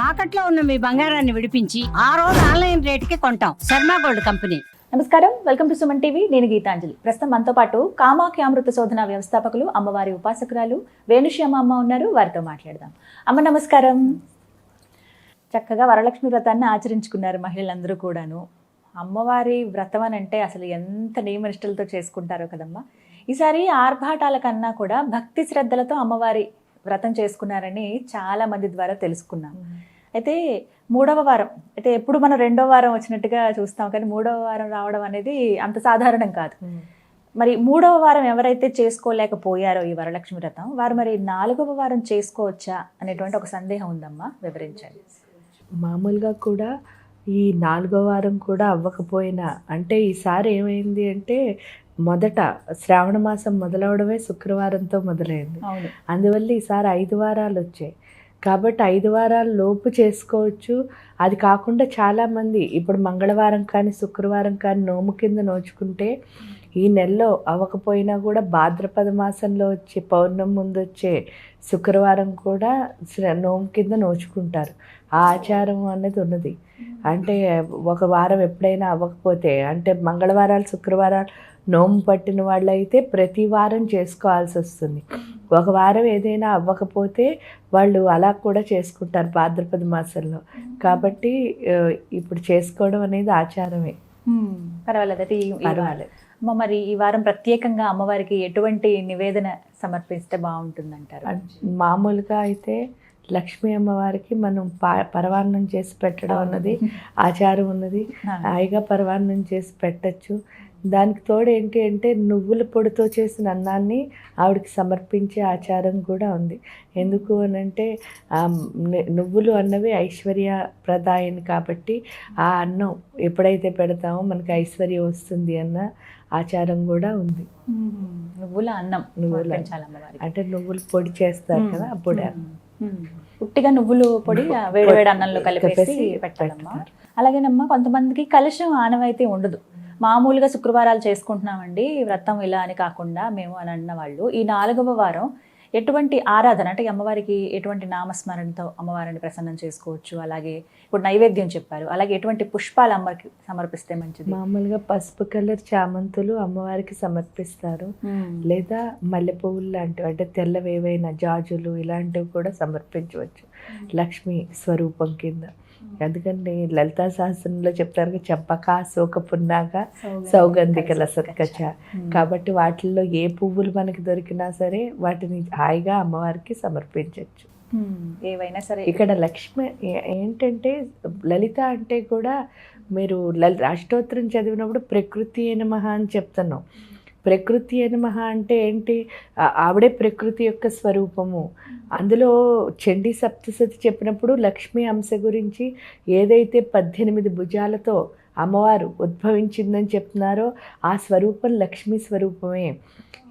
తాకట్లో ఉన్న మీ బంగారాన్ని విడిపించి ఆ రోజు ఆన్లైన్ రేటుకి కొంటాం. Sharma gold company. నమస్కారం. Welcome to Suman TV. నేను గీతాంజలి. ప్రస్తుతం మనతో పాటు కామాఖ్య అమృత శోధన వ్యవస్థాపకులు అమ్మవారి ఉపాసకురాలు వేణుశ్యామ అమ్మ ఉన్నారు. వారితో మాట్లాడదాం. అమ్మ నమస్కారం. చక్కగా వరలక్ష్మి వ్రతాన్ని ఆచరించుకున్నారు మహిళలందరూ కూడాను. అమ్మవారి వ్రతం అని అంటే అసలు ఎంత నియమనిష్టలతో చేసుకుంటారో కదమ్మా. ఈసారి ఆర్భాటాల కన్నా కూడా భక్తి శ్రద్ధలతో అమ్మవారి వ్రతం చేసుకున్నారని చాలా మంది ద్వారా తెలుసుకున్నాం. అయితే మూడవ వారం అయితే ఎప్పుడు మనం రెండో వారం వచ్చినట్టుగా చూస్తాం కానీ మూడవ వారం రావడం అనేది అంత సాధారణం కాదు. మరి మూడవ వారం ఎవరైతే చేసుకోలేకపోయారో ఈ వరలక్ష్మి వ్రతం వారు మరి నాలుగవ వారం చేసుకోవచ్చా అనేటువంటి ఒక సందేహం ఉందమ్మా వివరించండి. మామూలుగా కూడా ఈ నాలుగో వారం కూడా అవ్వకపోయినా అంటే ఈసారి ఏమైంది అంటే మొదట శ్రావణ మాసం మొదలవడమే శుక్రవారంతో మొదలైంది. అందువల్ల ఈసారి ఐదు వారాలు వచ్చాయి. కాబట్టి ఐదు వారాల లోపు చేసుకోవచ్చు. అది కాకుండా చాలామంది ఇప్పుడు మంగళవారం కానీ శుక్రవారం కానీ నోము కింద నోచుకుంటే ఈ నెలలో అవ్వకపోయినా కూడా భాద్రపద మాసంలో వచ్చే పౌర్ణమి ముందు వచ్చే శుక్రవారం కూడా శ్ర- నోము కింద నోచుకుంటారు. ఆ ఆచారం అనేది ఉన్నది. అంటే ఒక వారం ఎప్పుడైనా అవ్వకపోతే అంటే మంగళవారాలు శుక్రవారాలు నోము పట్టిన వాళ్ళైతే ప్రతి వారం చేసుకోవాల్సి వస్తుంది. ఒక వారం ఏదైనా అవ్వకపోతే వాళ్ళు అలా కూడా చేసుకుంటారు భాద్రపద మాసంలో. కాబట్టి ఇప్పుడు చేసుకోవడం అనేది ఆచారమే. పర్వాలేదు. వారం. పర్వాలేదు. అమ్మ మరి ఈ వారం ప్రత్యేకంగా అమ్మవారికి ఎటువంటి నివేదన సమర్పిస్తే బాగుంటుందంటారు? మామూలుగా అయితే లక్ష్మీ అమ్మవారికి మనం పా పరవాన్నం చేసి పెట్టడం అన్నది ఆచారం ఉన్నది. హాయిగా పరవాన్నం చేసి పెట్టచ్చు. దానికి తోడు ఏంటి అంటే నువ్వుల పొడితో చేసిన అన్నాన్ని ఆవిడకి సమర్పించే ఆచారం కూడా ఉంది. ఎందుకు అని అంటే నువ్వులు అన్నవి ఐశ్వర్య ప్రదాయని కాబట్టి ఆ అన్నం ఎప్పుడైతే పెడతామో మనకి ఐశ్వర్యం వస్తుంది అన్న ఆచారం కూడా ఉంది. నువ్వుల అన్నం నువ్వుల అంటే నువ్వులు పొడి చేస్తారు కదా అప్పుడే. ఉట్టిగా నువ్వులు పొడి ఆ వేడి వేడి అన్నంలో కలిపేసి పెట్టాలమ్మా. అలాగేనమ్మా కొంతమందికి కలుషం ఆనవాయితీ ఉండదు మామూలుగా శుక్రవారాలు చేసుకుంటున్నామండి వ్రతం ఇలా అని కాకుండా మేము అని అన్న వాళ్ళు ఈ నాలుగవ వారం ఎటువంటి ఆరాధన అంటే అమ్మవారికి ఎటువంటి నామస్మరణతో అమ్మవారిని ప్రసన్నం చేసుకోవచ్చు? అలాగే ఇప్పుడు నైవేద్యం చెప్పారు. అలాగే ఎటువంటి పుష్పాలు అమ్మకి సమర్పిస్తే మంచిది? మామూలుగా పసుపు కలర్ చామంతులు అమ్మవారికి సమర్పిస్తారు. లేదా మల్లె పువ్వులు లాంటివి అంటే తెల్లవి ఏవైనా జాజులు ఇలాంటివి కూడా సమర్పించవచ్చు. లక్ష్మి స్వరూపం కింద. ఎందుకంటే లలితా శాస్త్రంలో చెప్తారు చంపక శోక పున్నాగ సౌగంధిక లసత్కచ కాబట్టి వాటిల్లో ఏ పువ్వులు మనకి దొరికినా సరే వాటిని హాయిగా అమ్మవారికి సమర్పించవచ్చు. ఏవైనా సరే. ఇక్కడ లక్ష్మి ఏంటంటే లలిత అంటే కూడా మీరు లలి అష్టోత్తరం చదివినప్పుడు ప్రకృతి నమః అని చెప్తున్నాం. ప్రకృతి నమః అంటే ఏంటి? ఆవిడే ప్రకృతి యొక్క స్వరూపము. అందులో చండీ సప్తసతి చెప్పినప్పుడు లక్ష్మీ అంశ గురించి ఏదైతే పద్దెనిమిది భుజాలతో అమ్మవారు ఉద్భవించిందని చెప్తున్నారో ఆ స్వరూపం లక్ష్మీ స్వరూపమే.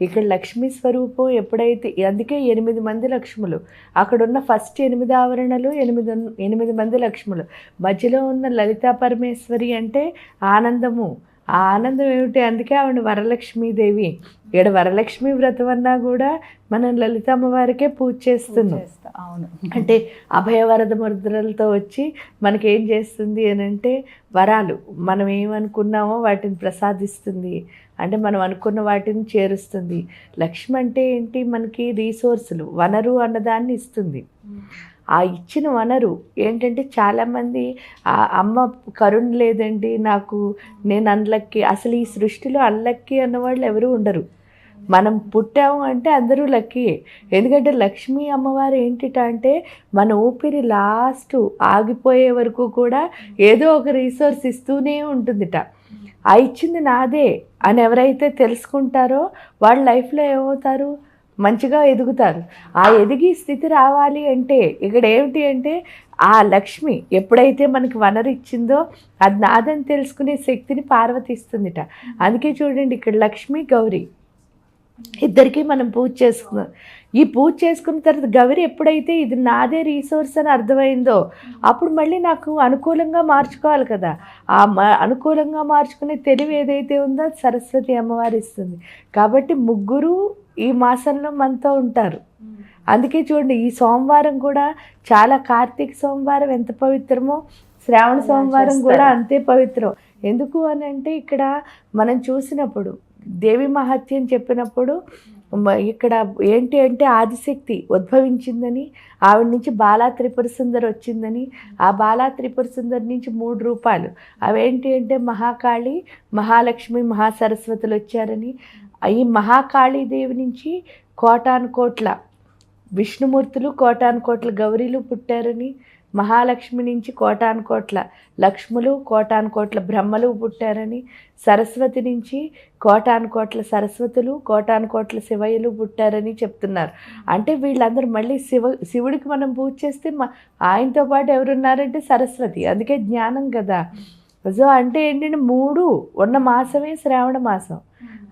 ఇక్కడ లక్ష్మీ స్వరూపం ఎప్పుడైతే అందుకే ఎనిమిది మంది లక్ష్ములు. అక్కడున్న ఫస్ట్ ఎనిమిది ఆవరణలు ఎనిమిది ఉన్న- ఎనిమిది మంది లక్ష్ములు. మధ్యలో ఉన్న లలితా పరమేశ్వరి అంటే ఆనందము. ఆ ఆనందం ఏమిటి? అందుకే ఆవిడ వరలక్ష్మీదేవి. ఇక్కడ వరలక్ష్మి వ్రతం అన్నా కూడా మనం లలితమ్మ వారికే పూజ చేస్తున్నాం. చేస్తా. అవును. అంటే అభయవరద ముద్రలతో వచ్చి మనకేం చేస్తుంది అని అంటే వరాలు. మనం ఏమనుకున్నామో వాటిని ప్రసాదిస్తుంది. అంటే మనం అనుకున్న వాటిని చేరుస్తుంది. లక్ష్మి అంటే ఏంటి? మనకి రీసోర్సులు వనరు అన్నదాన్ని ఇస్తుంది. ఆ ఇచ్చిన వనరు. ఏంటంటే చాలామంది ఆ అమ్మ కరుణ లేదండి నాకు నేను అన్లక్కి. అసలు ఈ సృష్టిలో అన్లక్కి అన్నవాళ్ళు ఎవరు ఉండరు. మనం పుట్టాము అంటే అందరూ లక్కీయే ఎందుకంటే లక్ష్మీ అమ్మవారు ఏంటిట అంటే మన ఊపిరి లాస్ట్ ఆగిపోయే వరకు కూడా ఏదో ఒక రీసోర్స్ ఇస్తూనే ఉంటుందిట. ఆ ఇచ్చింది నాదే అని ఎవరైతే తెలుసుకుంటారో వాళ్ళ లైఫ్లో ఏమవుతారు? మంచిగా ఎదుగుతారు. ఆ ఎదిగి స్థితి రావాలి అంటే ఇక్కడ ఏమిటి అంటే ఆ లక్ష్మి ఎప్పుడైతే మనకి వనరు ఇచ్చిందో అది నాదని తెలుసుకునే శక్తిని పార్వతిస్తుందిట. అందుకే చూడండి ఇక్కడ లక్ష్మి గౌరీ ఇద్దరికీ మనం పూజ చేసుకున్నాం. ఈ పూజ చేసుకున్న తర్వాత గౌరి ఎప్పుడైతే ఇది నాదే రీసోర్స్ అని అర్థమైందో అప్పుడు మళ్ళీ నాకు అనుకూలంగా మార్చుకోవాలి కదా. ఆ మ అనుకూలంగా మార్చుకునే తెలివి ఏదైతే ఉందో సరస్వతి అమ్మవారు ఇస్తుంది కాబట్టి ముగ్గురు ఈ మాసంలో మనతో ఉంటారు. అందుకే చూడండి ఈ సోమవారం కూడా చాలా కార్తీక సోమవారం ఎంత పవిత్రమో శ్రావణ సోమవారం కూడా అంతే పవిత్రం. ఎందుకు అని అంటే ఇక్కడ మనం చూసినప్పుడు దేవి మహత్యం చెప్పినప్పుడు ఇక్కడ ఏంటి అంటే ఆదిశక్తి ఉద్భవించిందని ఆవిడ నుంచి బాలా త్రిపుర సుందరి వచ్చిందని ఆ బాలా త్రిపుర సుందరి నుంచి మూడు రూపాలు. అవేంటి అంటే మహాకాళి మహాలక్ష్మి మహాసరస్వతులు వచ్చారని ఈ మహాకాళీదేవి నుంచి కోటాను కోట్ల విష్ణుమూర్తులు కోటాను కోట్ల గౌరీలు పుట్టారని మహాలక్ష్మి నుంచి కోటాను కోట్ల లక్ష్ములు కోటాను కోట్ల బ్రహ్మలు పుట్టారని సరస్వతి నుంచి కోటాను కోట్ల సరస్వతులు కోటాను కోట్ల శివయ్యలు పుట్టారని చెప్తున్నారు. అంటే వీళ్ళందరూ మళ్ళీ శివ శివుడికి మనం పూజ చేస్తే మా ఆయనతో పాటు ఎవరున్నారంటే సరస్వతి. అందుకే జ్ఞానం కదా. సో అంటే ఏంటంటే మూడు ఉన్న మాసమే శ్రావణ మాసం.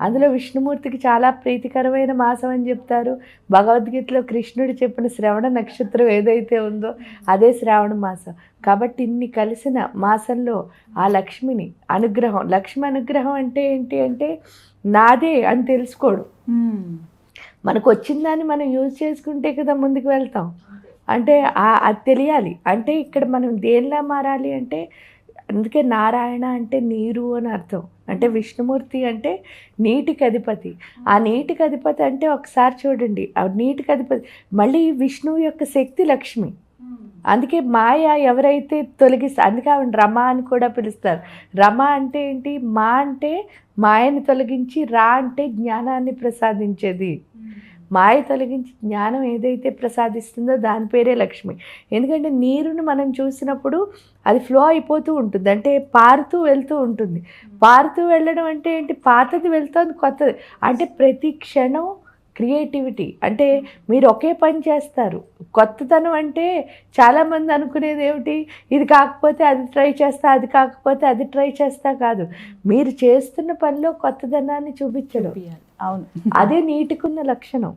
అందులో విష్ణుమూర్తికి చాలా ప్రీతికరమైన మాసం అని చెప్తారు. భగవద్గీతలో కృష్ణుడు చెప్పిన శ్రవణ నక్షత్రం ఏదైతే ఉందో అదే శ్రావణ మాసం. కాబట్టి ఇన్ని కలిసిన మాసంలో ఆ లక్ష్మిని అనుగ్రహం లక్ష్మి అనుగ్రహం అంటే ఏంటి అంటే నాదే అని తెలుసుకోడు. మనకు వచ్చిన దాన్ని మనం యూజ్ చేసుకుంటే కదా ముందుకు వెళ్తాం. అంటే అది తెలియాలి. అంటే ఇక్కడ మనం దేనిలా మారాలి అంటే అందుకే నారాయణ అంటే నీరు అని అర్థం. అంటే విష్ణుమూర్తి అంటే నీటికి అధిపతి. ఆ నీటికి అధిపతి అంటే ఒకసారి చూడండి. ఆ నీటికి అధిపతి. మళ్ళీ విష్ణువు యొక్క శక్తి లక్ష్మి. అందుకే మాయ ఎవరైతే తొలగిస్తే అందుకే ఆవిడ రమ అని కూడా పిలుస్తారు. రమ అంటే ఏంటి? మా అంటే మాయని తొలగించి రా అంటే జ్ఞానాన్ని ప్రసాదించేది. మాయ తొలగించి జ్ఞానం ఏదైతే ప్రసాదిస్తుందో దాని పేరే లక్ష్మి. ఎందుకంటే నీరుని మనం చూసినప్పుడు అది ఫ్లో అయిపోతూ ఉంటుంది. అంటే పారుతూ వెళ్తూ ఉంటుంది. పారుతూ వెళ్ళడం అంటే ఏంటి? పాతది వెళ్తుంది కొత్తది. అంటే ప్రతి క్షణం క్రియేటివిటీ. అంటే మీరు ఒకే పని చేస్తారు. కొత్తతనం అంటే చాలామంది అనుకునేది ఏమిటి? ఇది కాకపోతే అది ట్రై చేస్తా అది కాకపోతే అది ట్రై చేస్తా కాదు. మీరు చేస్తున్న పనిలో కొత్తదనాన్ని చూపించడం. అవును. అదే నీటికున్న లక్షణం.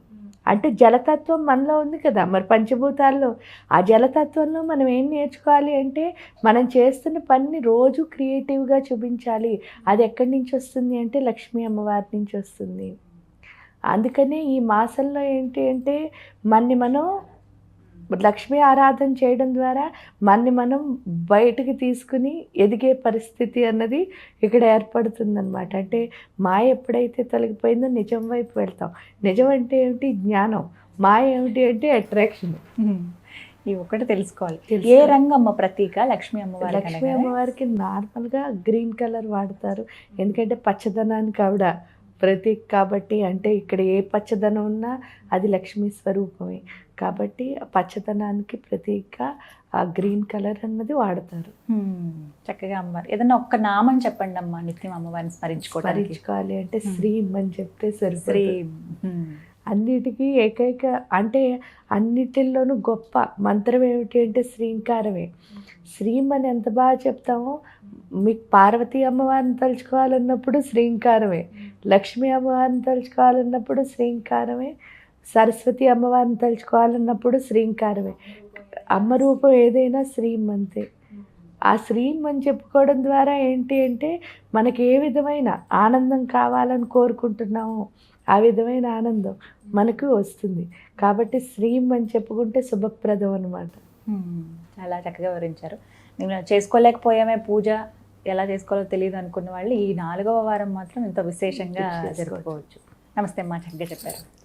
అంటే జలతత్వం మనలో ఉంది కదా మరి పంచభూతాల్లో. ఆ జలతత్వంలో మనం ఏం నేర్చుకోవాలి అంటే మనం చేస్తున్న పనిని రోజు క్రియేటివ్గా చూపించాలి. అది ఎక్కడి నుంచి వస్తుంది అంటే లక్ష్మీ అమ్మవారి నుంచి వస్తుంది. అందుకనే ఈ మాసంలో ఏంటి అంటే మన్ని మనం లక్ష్మీ ఆరాధన చేయడం ద్వారా మన్ని మనం బయటికి తీసుకుని ఎదిగే పరిస్థితి అన్నది ఇక్కడ ఏర్పడుతుందన్నమాట. అంటే మాయ ఎప్పుడైతే తొలగిపోయిందో నిజం వైపు వెళ్తాం. నిజం అంటే ఏమిటి? జ్ఞానం. మాయ ఏమిటి అంటే అట్రాక్షన్. ఒక్కటి తెలుసుకోవాలి. తెలుసుకోవాలి. ఏ రంగమ్మ ప్రతీక లక్ష్మీ అమ్మవారి లక్ష్మీ అమ్మవారికి నార్మల్గా గ్రీన్ కలర్ వాడతారు. ఎందుకంటే పచ్చదనానికి ఆవిడ ప్రతీక్ కాబట్టి అంటే ఇక్కడ ఏ పచ్చదనం ఉన్నా అది లక్ష్మీ స్వరూపమే. కాబట్టి పచ్చదనానికి ప్రతీకగా ఆ గ్రీన్ కలర్ అన్నది వాడతారు. చక్కగా అమ్మవారు. ఏదన్నా ఒక్క నామం చెప్పండి అమ్మా నిత్యం అమ్మవారిని స్మరించుకోవడానికి. స్మరించుకోవాలి అంటే శ్రీం అని చెప్తే శ్రీ. సరిపోతుంది అన్నిటికీ ఏకైక అంటే అన్నిటిల్లోనూ గొప్ప మంత్రం ఏమిటి అంటే శ్రీంకారమే. శ్రీం అని ఎంత బాగా చెప్తామో మీకు పార్వతీ అమ్మవారిని తలుచుకోవాలన్నప్పుడు శ్రీంకారమే. లక్ష్మీ అమ్మవారిని తలుచుకోవాలన్నప్పుడు శ్రీంకారమే. సరస్వతి అమ్మవారిని తలుచుకోవాలన్నప్పుడు శ్రీంకారమే. అమ్మ రూపం ఏదైనా శ్రీం అంతే. ఆ శ్రీం అని చెప్పుకోవడం ద్వారా ఏంటి అంటే మనకి ఏ విధమైన ఆనందం కావాలని కోరుకుంటున్నామో ఆ విధమైన ఆనందం మనకు వస్తుంది. కాబట్టి శ్రీం అని చెప్పుకుంటే శుభప్రదం అనమాట. చాలా చక్కగా వివరించారు. మేము చేసుకోలేకపోయామే పూజ ఎలా చేసుకోవాలో తెలియదు అనుకున్న వాళ్ళు ఈ నాలుగవ వారం మాత్రం ఎంతో విశేషంగా. జరుపుకోవచ్చు. నమస్తే అమ్మా చక్కగా చెప్పారు.